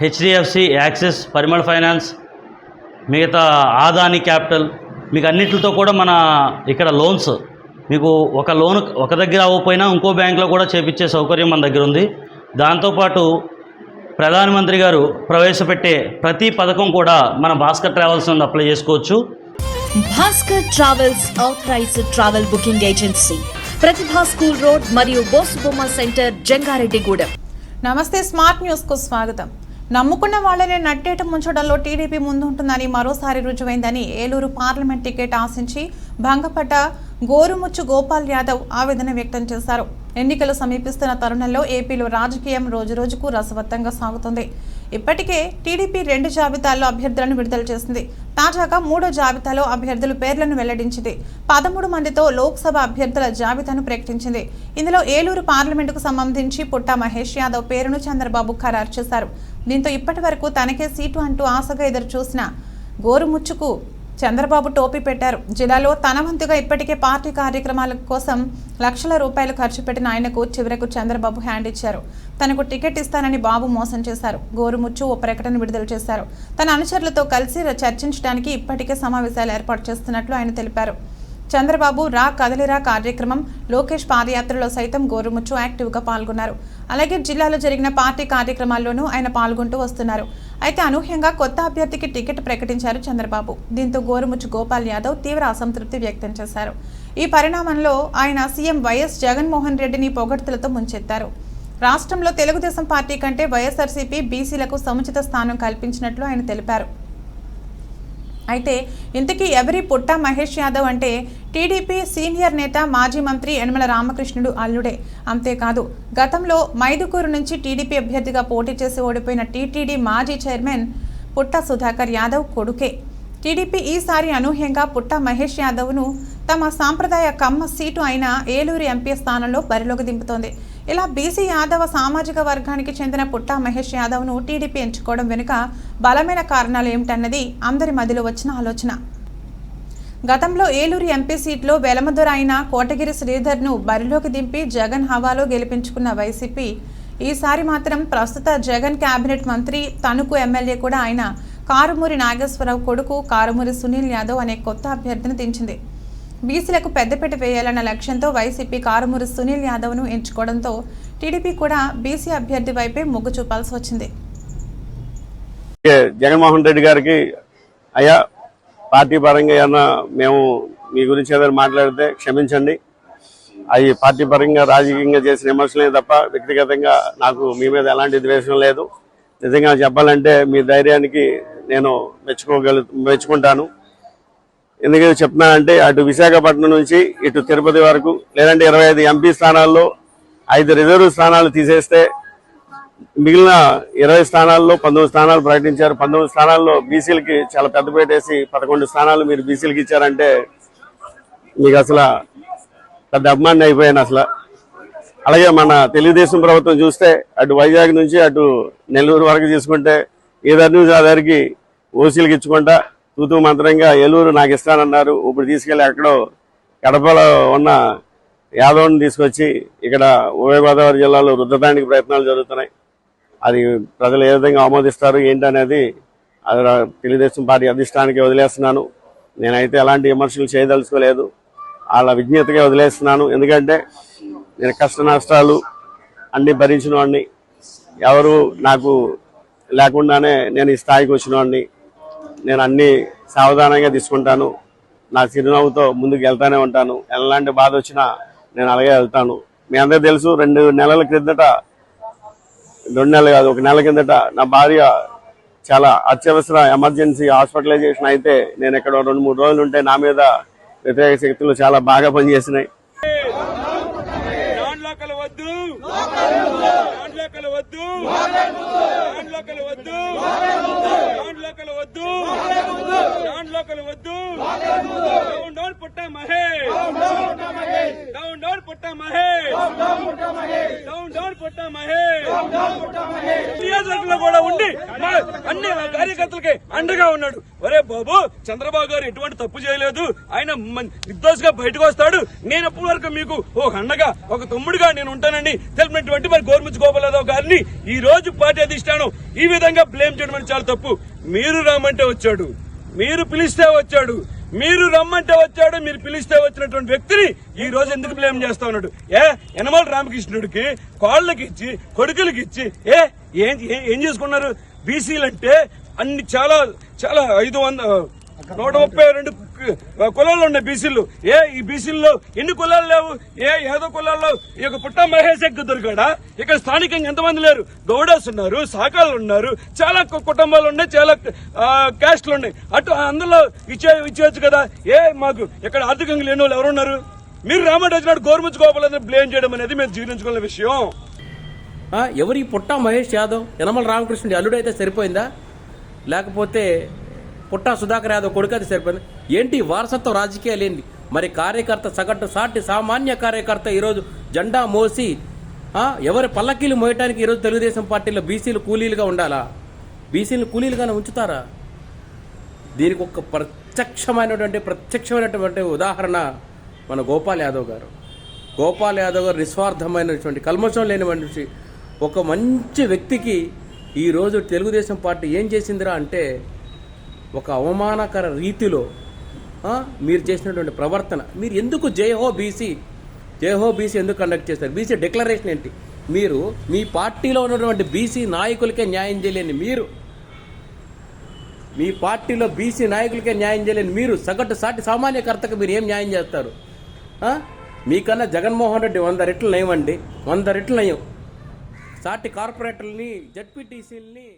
HDFC axis పరిమళ finance మిగతా Adani capital మీకు అన్నిటితో కూడా మన ఇక్కడ లోన్స్ మీకు ఒక లోన్ ఒక దగ్గర అవ్వకపోయినా ఇంకో బ్యాంకులో కూడా చేపించే సౌకర్యం మన దగ్గర ఉంది. దాంతోపాటు ప్రధానమంత్రి గారు ప్రవేశపెట్టే ప్రతి పథకం కూడా మన భాస్కర్ ట్రావెల్స్ నుండి అప్లై చేసుకోవచ్చు. Bhaskar travels authorised travel booking agency Pratibha school road మరియు బోసుబొమ్మ సెంటర్ జంగారెడ్డిగూడెం. నమస్తే స్మార్ట్ న్యూస్కు స్వాగతం. నమ్ముకున్న వాళ్ళనే నట్టేట ముంచడంలో టీడీపీ ముందుంటుందని మరోసారి రుజువైందని ఏలూరు పార్లమెంట్ టికెట్ ఆశించి భంగపడ్డ గోరుముచ్చు గోపాల్ యాదవ్ ఆవేదన వ్యక్తం చేశారు. ఎన్నికలు సమీపిస్తున్న తరుణంలో ఏపీలో రాజకీయం రోజురోజుకు రసవత్తంగా సాగుతుంది. ఇప్పటికే టీడీపీ రెండు జాబితాల్లో అభ్యర్థులను విడుదల చేసింది. తాజాగా మూడో జాబితాలో అభ్యర్థుల పేర్లను వెల్లడించింది. పదమూడు మందితో లోక్సభ అభ్యర్థుల జాబితాను ప్రకటించింది. ఇందులో ఏలూరు పార్లమెంటుకు సంబంధించి పుట్టా మహేష్ యాదవ్ పేరును చంద్రబాబు ఖరారు చేశారు. దీంతో ఇప్పటి వరకు తనకే సీటు అంటూ ఆశగా ఎదురు చూసిన గోరుముచ్చుకు చంద్రబాబు టోపీ పెట్టారు. జిల్లాలో తన వంతుగా ఇప్పటికే పార్టీ కార్యక్రమాల కోసం లక్షల రూపాయలు ఖర్చు పెట్టిన ఆయనకు చివరకు చంద్రబాబు హ్యాండ్ ఇచ్చారు. తనకు టికెట్ ఇస్తానని బాబు మోసం చేశారు. గోరుముచ్చు ఓ ప్రకటన విడుదల చేశారు. తన అనుచరులతో కలిసి చర్చించడానికి ఇప్పటికే సమావేశాలు ఏర్పాటు చేస్తున్నట్లు ఆయన తెలిపారు. చంద్రబాబు రా కదలిరా కార్యక్రమం లోకేష్ పాదయాత్రలో సైతం గోరుముచ్చు యాక్టివ్గా పాల్గొన్నారు. అలాగే జిల్లాలో జరిగిన పార్టీ కార్యక్రమాల్లోనూ ఆయన పాల్గొంటూ వస్తున్నారు. అయితే అనూహ్యంగా కొత్త అభ్యర్థికి టికెట్ ప్రకటించారు చంద్రబాబు. దీంతో గోరుముచ్చు గోపాల్ యాదవ్ తీవ్ర అసంతృప్తి వ్యక్తం చేశారు. ఈ పరిణామంలో ఆయన సీఎం వైఎస్ జగన్మోహన్ రెడ్డిని పొగడ్తలతో ముంచెత్తారు. రాష్ట్రంలో తెలుగుదేశం పార్టీ కంటే వైఎస్ఆర్సీపీ బీసీలకు సముచిత స్థానం కల్పించినట్లు ఆయన తెలిపారు. అయితే ఇంతకీ ఎవరి పుట్ట మహేష్ యాదవ్ అంటే టీడీపీ సీనియర్ నేత మాజీ మంత్రి యనమల రామకృష్ణుడు అల్లుడే. అంతేకాదు గతంలో మైదుకూరు నుంచి టీడీపీ అభ్యర్థిగా పోటీ చేసి ఓడిపోయిన టీటీడీ మాజీ చైర్మన్ పుట్ట సుధాకర్ యాదవ్ కొడుకే. టీడీపీ ఈసారి అనూహ్యంగా పుట్ట మహేష్ యాదవ్ను తమ సాంప్రదాయ కమ్మ సీటు అయిన ఏలూరు ఎంపీ స్థానంలో బరిలోకి దింపుతోంది. ఇలా బీసీ యాదవ సామాజిక వర్గానికి చెందిన పుట్ట మహేష్ యాదవ్ను టీడీపీ ఎంచుకోవడం వెనుక బలమైన కారణాలు ఏమిటన్నది అందరి మదిలో వచ్చిన ఆలోచన. గతంలో ఏలూరు ఎంపీ సీట్లో వెలమదురైన కోటగిరి శ్రీధర్ను బరిలోకి దింపి జగన్ హవాలో గెలిపించుకున్న వైసీపీ ఈసారి మాత్రం ప్రస్తుత జగన్ కేబినెట్ మంత్రి తణుకు ఎమ్మెల్యే కూడా ఆయన కారుమూరి నాగేశ్వరరావు కొడుకు కారుమూరి సునీల్ యాదవ్ అనే కొత్త అభ్యర్థిని దించింది. బీసీలకు పెద్దపీట వేయాలన్న లక్ష్యంతో వైసీపీ కారుమూరి సునీల్ యాదవ్ను ఎంచుకోవడంతో టీడీపీ కూడా బీసీ అభ్యర్థి వైపే మొగ్గు చూపాల్సి వచ్చింది. జగన్మోహన్ రెడ్డి గారికి అయ్యా పార్టీ పరంగా ఏమన్నా మేము మీ గురించి ఏదైనా మాట్లాడితే క్షమించండి. అవి పార్టీ పరంగా రాజకీయంగా చేసిన విమర్శలే తప్ప వ్యక్తిగతంగా నాకు మీ మీద ఎలాంటి ద్వేషం లేదు. నిజంగా చెప్పాలంటే మీ ధైర్యానికి నేను మెచ్చుకోగలు మెచ్చుకుంటాను. ఎందుకంటే చెప్తున్నానంటే అటు విశాఖపట్నం నుంచి ఇటు తిరుపతి వరకు లేదంటే ఇరవై ఐదు ఎంపీ స్థానాల్లో ఐదు రిజర్వ్ స్థానాలు తీసేస్తే మిగిలిన ఇరవై స్థానాల్లో పంతొమ్మిది స్థానాలు ప్రకటించారు. పంతొమ్మిది స్థానాల్లో బీసీలకి చాలా పెద్దపేట వేసి పదకొండు స్థానాలు మీరు బీసీలకి ఇచ్చారంటే మీకు అసలు పెద్ద అభిమాని అయిపోయాను అసలు. అలాగే మన తెలుగుదేశం ప్రభుత్వం చూస్తే అటు వైజాగ్ నుంచి అటు నెల్లూరు వరకు తీసుకుంటే ఏదర్ న్యూస్ ఆధారికి ఓసీలకు ఇచ్చుకుంటా తూతూ మంత్రంగా ఏలూరు నాకు ఇస్తానన్నారు ఇప్పుడు తీసుకెళ్ళి ఎక్కడో కడపలో ఉన్న యాదవ్ని తీసుకొచ్చి ఇక్కడ ఉభయ గోదావరి జిల్లాలో రుద్దడానికి ప్రయత్నాలు జరుగుతున్నాయి. అది ప్రజలు ఏ విధంగా ఆమోదిస్తారు ఏంటనేది అది తెలుగుదేశం పార్టీ అధిష్టానికి వదిలేస్తున్నాను. నేనైతే ఎలాంటి విమర్శలు చేయదలుచుకోలేదు. వాళ్ళ విజ్ఞతగా వదిలేస్తున్నాను. ఎందుకంటే నేను కష్ట నష్టాలు అన్నీ భరించిన వాడిని. ఎవరు నాకు లేకుండానే నేను ఈ స్థాయికి వచ్చిన వాడిని. నేను అన్ని సావధానంగా తీసుకుంటాను. నా చిరునవ్వుతో ముందుకు వెళ్తానే ఉంటాను. ఎలాంటి బాధ వచ్చినా నేను అలాగే వెళ్తాను. మీ అందరికీ తెలుసు రెండు నెలల క్రిందట రెండు నెలలు కాదు ఒక నెల కిందట నా భార్య చాలా అత్యవసర ఎమర్జెన్సీ హాస్పిటలైజేషన్ అయితే నేను ఇక్కడ రెండు మూడు రోజులు ఉంటే నా మీద వ్యతిరేక శక్తులు చాలా బాగా పనిచేసినాయి. లోకల్ వద్దు. లోకల్ వద్దు. లోకల్ వద్దు. లోకల్ వద్దు. పుట్ట మహేష్. డౌన్ డౌన్ పుట్ట మహేష్. నియోజకవర్గంలో కూడా ఉండి అన్ని కార్యకర్తలకి అండగా ఉన్నాడు. ఒరే బాబు చంద్రబాబు గారు ఎటువంటి తప్పు చేయలేదు. ఆయన నిర్దోషిగా బయటకు వస్తాడు. నేను అప్పటి వరకు మీకు ఒక అండగా ఒక తమ్ముడిగా నేను ఉంటానని తెలిపినటువంటి మరి గోర్ముచ్చి గోపాలరావు గారిని ఈ రోజు పార్టీ అధిష్టానం ఈ విధంగా బ్లేమ్ చేయడం చాలా తప్పు. మీరు రమ్మంటే వచ్చాడు. మీరు పిలిస్తే వచ్చాడు. మీరు రమ్మంటే వచ్చాడు మీరు పిలిస్తే వచ్చినటువంటి వ్యక్తిని ఈ రోజు ఎందుకు బ్లేమ్ చేస్తా ఉన్నాడు? ఏ యనమల రామకృష్ణుడికి కాళ్ళకి ఇచ్చి కొడుకులకి ఇచ్చి ఏ ఏం ఏం- చేసుకున్నారు? బీసీలు అంటే అన్ని చాలా చాలా ఐదు వంద నూట ముప్పై రెండు కులాలు ఉన్నాయి బీసీలు. ఏ ఈ బీసీల్లో ఎన్ని కులాలు లేవు? ఏ ఏదో కులాల్లో ఈ యొక్క పుట్ట మహేష్ ఎగ్గు దొరికాడా? ఇక్కడ స్థానికంగా ఎంతమంది లేరు? గౌడాస్ ఉన్నారు సాకాలు ఉన్నారు చాలా కుటుంబాలు ఉన్నాయి చాలా క్యాస్ట్లు ఉన్నాయి. అటు అందులో ఇచ్చే ఇచ్చేయచ్చు కదా? ఏ మాకు ఇక్కడ ఆర్థికంగా లేని వాళ్ళు ఎవరున్నారు మీరు రామరాజు వచ్చినాడు గవర్నమెంట్ గోపాలని బ్లేమ్ చేయడం అనేది మేము జీర్ణించుకున్న విషయం. ఎవరి పుట్ట మహేష్ యాదవ్ యనమల రామకృష్ణుడి అల్లుడైతే సరిపోయిందా? లేకపోతే పుట్ట సుధాకర్ యాదవ్ కొడుకు అది సరిపోయింది ఏంటి వారసత్వ రాజకీయాలు ఏంటి మరి కార్యకర్త సగటు సాటి సామాన్య కార్యకర్త ఈరోజు జెండా మోసి ఎవరి పల్లకీలు మోయటానికి ఈరోజు తెలుగుదేశం పార్టీలో బీసీలు కూలీలుగా ఉండాలా? బీసీలు కూలీలుగానే ఉంచుతారా? దీనికి ఒక ప్రత్యక్షమైనటువంటి ప్రత్యక్షమైనటువంటి ఉదాహరణ మన గోపాల్ యాదవ్ గారు. గోపాల్ యాదవ్ గారు నిస్వార్థమైనటువంటి కల్మషం లేని మనిషి ఒక మంచి వ్యక్తికి ఈరోజు తెలుగుదేశం పార్టీ ఏం చేసిందిరా అంటే ఒక అవమానకర రీతిలో మీరు చేసినటువంటి ప్రవర్తన. మీరు ఎందుకు Jayaho B C? Jayaho B C ఎందుకు కండక్ట్ చేస్తారు? బీసీ డిక్లరేషన్ ఏంటి? మీరు మీ పార్టీలో ఉన్నటువంటి బీసీ నాయకులకే న్యాయం చేయలేని మీరు. మీ పార్టీలో బీసీ నాయకులకే న్యాయం చేయలేని మీరు. సగటు సాటి సామాన్యకర్తకు మీరు ఏం న్యాయం చేస్తారు? మీకన్నా జగన్మోహన్ రెడ్డి వంద రెట్లు నయమండి. వంద రెట్లు నయం. సాటి కార్పొరేటర్ని జడ్పీటీసీలని